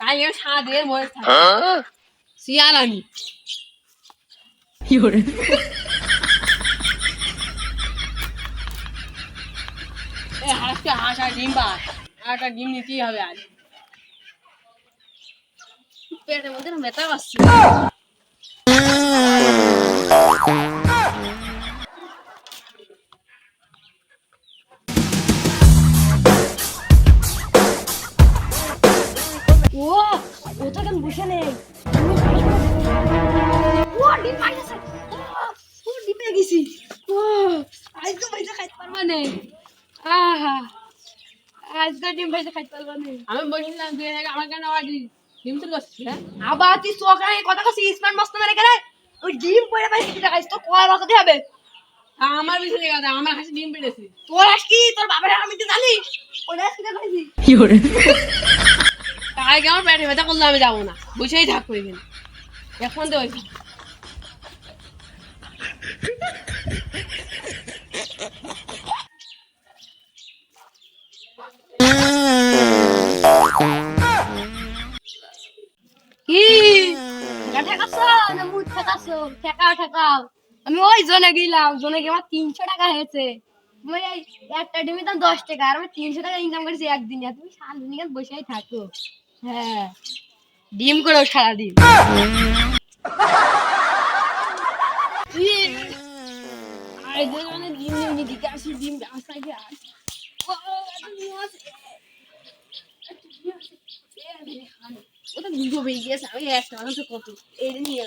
তাই দিয়ে মরে থাকি শিয়াল এ হাসতে হাঁস ডিম বাস একটা ডিম নিতেই হবে আজ। পেটের মধ্যে ব্যথা পাচ্ছি ওটা কেন বসে নেই। ও ডিম পাইছে ও ডিম গেছি। ও আজ তো পয়সা খাইতে পারবা না। আহা আজ তো ডিম পয়সা খাইতে পারবা না। আমি বলছিলাম তুই এখানে আমার কেন আবার ডিম চুরি করছিস হ্যাঁ? আবার তুই রাঙি কথা কাছে স্মার্ট মস্ত মেরে গেলে? ওই ডিম পয়দা মাছ কিনে খাইছ তো কয় বাঁচাতে হবে? তা আমার বিষয় কথা আমার হাসি ডিম পেড়েছে। তোর আজ কি? তোর বাবার আমি তো জানি ওটা আজ কিনে কি আমার পেটে ব্যথা করলে আমি যাব না। থাকব এখানে। এখন তো ওইখানে। আমি ওই জনে গেলাম। জনে গিয়ে আমার তিনশো টাকা হয়েছে। একটা ডিমের দাম দশ টাকা, আর আমি তিনশো টাকা ইনকাম করেছি একদিনে। তুমি এখানে বসেই থাকো। হ্যাঁ। ডিম করো সারাদিন মানে ডিম আসি ডিম রাস্তায় ওটা দুটো বেরিয়ে গেছে, আমি একটা মানুষ কত। এই নিয়ে